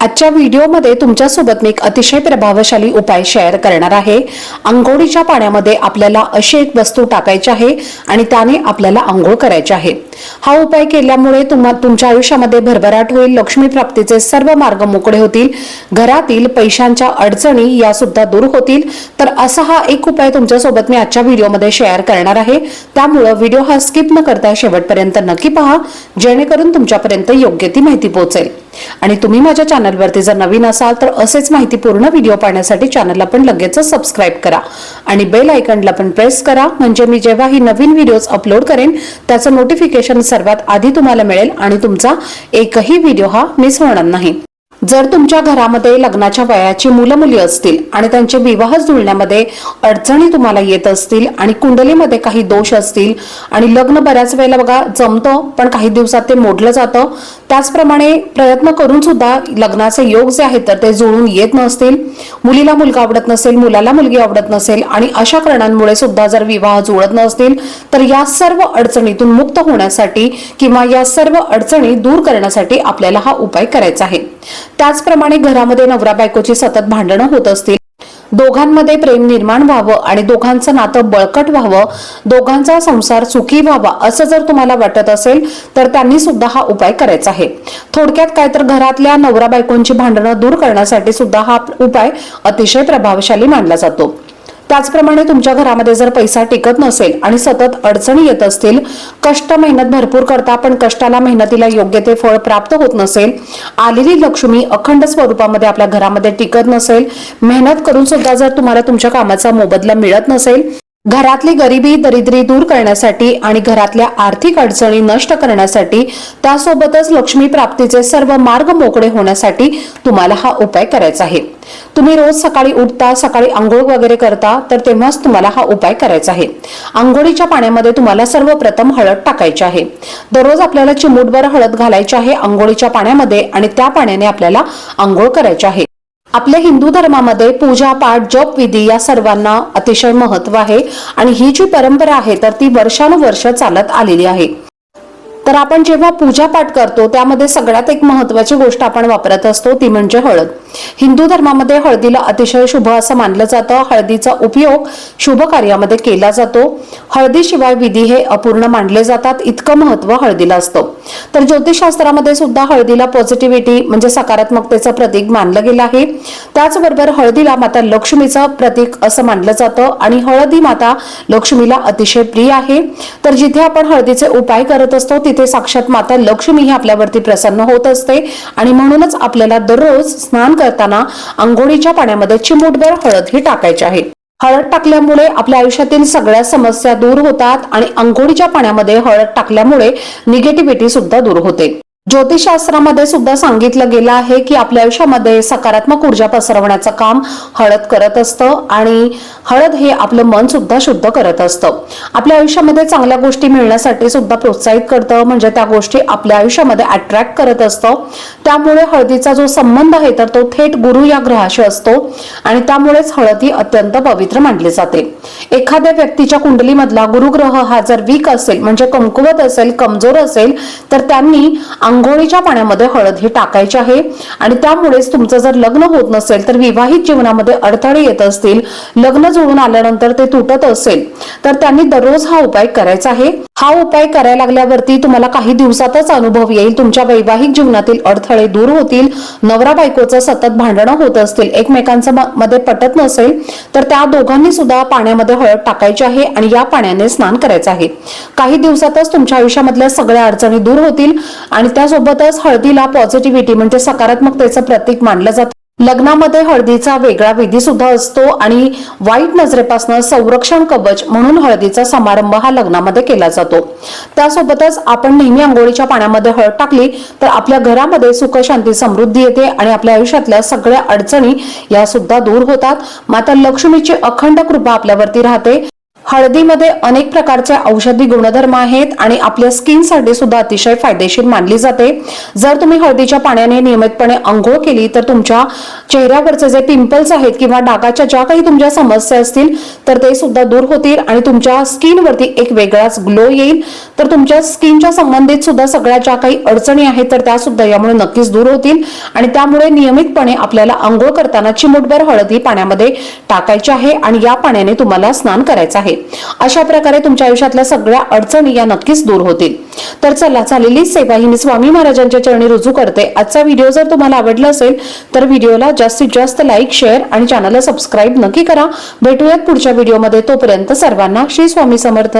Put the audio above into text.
आजच्या व्हिडिओमध्ये तुमच्यासोबत मी एक अतिशय प्रभावशाली उपाय शेअर करणार आहे. आंघोळीच्या पाण्यामध्ये आपल्याला अशी एक वस्तू टाकायची आहे आणि त्याने आपल्याला आंघोळ करायची आहे. हा उपाय केल्यामुळे तुम्हा तुमच्या आयुष्यामध्ये भरभराट होईल लक्ष्मी प्राप्तीचे सर्व मार्ग मोकळे होतील घरातील पैशांच्या अडचणी या सुद्धा दूर होतील. तर असा हा एक उपाय तुमच्यासोबत मी आजच्या व्हिडिओमध्ये शेअर करणार आहे. त्यामुळं व्हिडिओ हा स्किप न करता शेवटपर्यंत नक्की पहा जेणेकरून तुमच्यापर्यंत योग्य ती माहिती पोहोचेल. आणि तुम्ही माझ्या चॅनलवरती जर नवीन असाल तर असेच माहितीपूर्ण व्हिडिओ पाहण्यासाठी चॅनलला पण लगेच सबस्क्राईब करा. आणि बेल आयकनला पण प्रेस करा. म्हणजे मी जेव्हा ही नवीन व्हिडिओज अपलोड करेन त्याचं नोटिफिकेशन सर्वात आधी तुम्हाला मिळेल आणि तुमचा एकही व्हिडिओ हा मिस होणार नाही. जर तुमच्या घरामध्ये लग्नाच्या वयाची मुलं मुली असतील आणि त्यांचे विवाह जुळण्यामध्ये अडचणी तुम्हाला येत असतील आणि कुंडलीमध्ये काही दोष असतील आणि लग्न बऱ्याच वेळेला बघा जमतं पण काही दिवसात ते मोडलं जातं त्याचप्रमाणे प्रयत्न करून सुद्धा लग्नाचे योग जे आहेत तर ते जुळून येत नसतील. मुलीला मुलगा आवडत नसेल मुलाला मुलगी आवडत नसेल आणि अशा कारणांमुळे सुद्धा जर विवाह जुळत नसतील तर या सर्व अडचणीतून मुक्त होण्यासाठी किंवा या सर्व अडचणी दूर करण्यासाठी आपल्याला हा उपाय करायचा आहे. त्याचप्रमाणे घरामध्ये नवरा बायकोची सतत भांडणं होत असतील. दोघांमध्ये प्रेम निर्माण व्हावं आणि दोघांचं नातं बळकट व्हावं दोघांचा संसार सुखी व्हावा असं जर तुम्हाला वाटत असेल तर त्यांनी सुद्धा हा उपाय करायचा आहे. थोडक्यात काय तर घरातल्या नवरा बायकोंची भांडणं दूर करण्यासाठी सुद्धा हा उपाय अतिशय प्रभावशाली मानला जातो. त्याचप्रमाणे तुमच्या घरामध्ये जर पैसा टिकत नसेल आणि सतत अडचणी येत असतील कष्ट मेहनत भरपूर करता पण कष्टाला मेहनतीला योग्य ते फळ प्राप्त होत नसेल आलेली लक्ष्मी अखंड स्वरूपामध्ये आपल्या घरामध्ये टिकत नसेल मेहनत करून सुद्धा जर तुम्हाला तुमच्या कामाचा मोबदला मिळत नसेल घरातली गरिबी दरिद्री दूर करण्यासाठी आणि घरातल्या आर्थिक अडचणी नष्ट करण्यासाठी त्यासोबतच लक्ष्मी प्राप्तीचे सर्व मार्ग मोकळे होण्यासाठी तुम्हाला हा उपाय करायचा आहे. तुम्ही रोज सकाळी उठता सकाळी आंघोळ वगैरे करता तर तेव्हाच तुम्हाला हा उपाय करायचा आहे. आंघोळीच्या पाण्यामध्ये तुम्हाला सर्वप्रथम हळद टाकायची आहे. दररोज आपल्याला चिमूटभर हळद घालायची आहे आंघोळीच्या पाण्यामध्ये आणि त्या पाण्याने आपल्याला आंघोळ करायची आहे. आपल्या हिंदू धर्मामध्ये पूजा पाठ जप विधी या सर्वांना अतिशय महत्त्व आहे आणि ही जी परंपरा आहे तर ती वर्षानुवर्ष चालत आलेली आहे. तर आपण जेव्हा पूजा पाठ करतो त्यामध्ये सगळ्यात एक महत्वाची गोष्ट आपण वापरत असतो ती म्हणजे हळद. हिंदू धर्मामध्ये हळदीला अतिशय शुभ असं मानलं जातं. हळदीचा उपयोग शुभ कार्यामध्ये केला जातो. हळदीशिवाय विधी हे अपूर्ण मानले जातात इतकं महत्त्व हळदीला असतं. तर ज्योतिषशास्त्रामध्ये सुद्धा हळदीला पॉझिटिव्हिटी म्हणजे सकारात्मकतेचं प्रतीक मानलं गेलं आहे. त्याचबरोबर हळदीला माता लक्ष्मीचं प्रतीक असं मानलं जातं आणि हळदी माता लक्ष्मीला अतिशय प्रिय आहे. तर जिथे आपण हळदीचे उपाय करत असतो तिथे साक्षात माता लक्ष्मी ही आपल्यावरती प्रसन्न होत असते आणि म्हणूनच आपल्याला दररोज स्नान करताना आंघोळीच्या पाण्यामध्ये चिमूटभर हळद ही टाकायची आहे. हळद टाकल्यामुळे आपल्या आयुष्यातील सगळ्या समस्या दूर होतात आणि आंघोळीच्या पाण्यामध्ये हळद टाकल्यामुळे निगेटिव्हिटी सुद्धा दूर होते. ज्योतिषशास्त्रामध्ये सुद्धा सांगितलं गेलं आहे की आपल्या आयुष्यामध्ये सकारात्मक ऊर्जा पसरवण्याचं काम हळद करत असतं आणि हळद हे आपलं मन सुद्धा शुद्ध करत असतं. आपल्या आयुष्यामध्ये चांगल्या गोष्टी मिळण्यासाठी सुद्धा प्रोत्साहित करतं म्हणजे त्या गोष्टी आपल्या आयुष्यामध्ये अट्रॅक्ट करत असतं. त्यामुळे हळदीचा जो संबंध आहे तर तो थेट गुरु या ग्रहाशी असतो आणि त्यामुळेच हळद ही अत्यंत पवित्र मानली जाते. एखाद्या व्यक्तीच्या कुंडलीमधला गुरुग्रह हा जर वीक असेल म्हणजे कमकुवत असेल कमजोर असेल तर त्यांनी आंघोळीच्या पाण्यामध्ये हळद ही टाकायची आहे. आणि त्यामुळेच तुमचं जर लग्न होत नसेल तर विवाहित जीवनामध्ये अडथळे येत असतील. लग्न जुळून आल्यानंतर ते तुटत असेल. तर त्यांनी दररोज हा उपाय करायचा आहे. हा उपाय करायला लागल्यावरती तुम्हाला काही दिवसातच अनुभव येईल. तुमच्या वैवाहिक जीवनातील अडथळे दूर होतील. नवरा बायकोचं सतत भांडणं होत असतील. एकमेकांचं मध्ये पटत नसेल. तर त्या दोघांनी सुद्धा पाण्यामध्ये हळद टाकायची आहे आणि या पाण्याने स्नान करायचं आहे. काही दिवसातच तुमच्या आयुष्यामधल्या सगळ्या अडचणी दूर होतील. आणि त्या लग्नासोबतच हळदीला पॉझिटिव्हिटी म्हणजे सकारात्मकतेचं प्रतीक मानलं जातं. लग्नामध्ये हळदीचा वेगळा विधी सुद्धा असतो आणि वाईट नजरेपासून संरक्षण कवच म्हणून हळदीचा समारंभ हा लग्नामध्ये केला जातो. त्यासोबतच आपण नेहमी आंघोळीच्या पाण्यामध्ये हळद टाकली तर आपल्या घरामध्ये सुख शांती समृद्धी येते आणि आपल्या आयुष्यातल्या सगळ्या अडचणी या सुद्धा दूर होतात. माता लक्ष्मीची अखंड कृपा आपल्यावरती राहते. हळदीमध्ये अनेक प्रकारचे औषधी गुणधर्म आहेत आणि आपल्या स्किनसाठी सुद्धा अतिशय फायदेशीर मानली जाते. जर तुम्ही हळदीच्या पाण्याने नियमितपणे अंघोळ केली तर तुमच्या चेहऱ्यावरचे जे पिंपल्स आहेत किंवा डागाच्या ज्या काही तुमच्या समस्या असतील तर ते सुद्धा दूर होतील आणि तुमच्या स्किनवरती एक वेगळाच ग्लो येईल. तर तुमच्या स्किनच्या संबंधित सुद्धा सगळ्या ज्या काही अडचणी आहेत तर त्या सुद्धा यामुळे नक्कीच दूर होतील. आणि त्यामुळे नियमितपणे आपल्याला आंघोळ करताना चिमुटभर हळदी पाण्यामध्ये टाकायची आहे आणि या पाण्याने तुम्हाला स्नान करायचं आहे. अशा प्रकारे तुमच्या आयुष्यातल्या सगळ्या अडचणी या नक्कीच दूर होतील. तर चला चालेली सेवा ही मी स्वामी महाराजांच्या चरणी रुजू करते. आजचा व्हिडिओ जर तुम्हाला आवडला असेल तर व्हिडिओला जास्तीत जास्त लाईक शेअर आणि चॅनलला सबस्क्राईब नक्की करा. भेटूयात पुढच्या व्हिडिओमध्ये. तोपर्यंत सर्वांना श्री स्वामी समर्थ.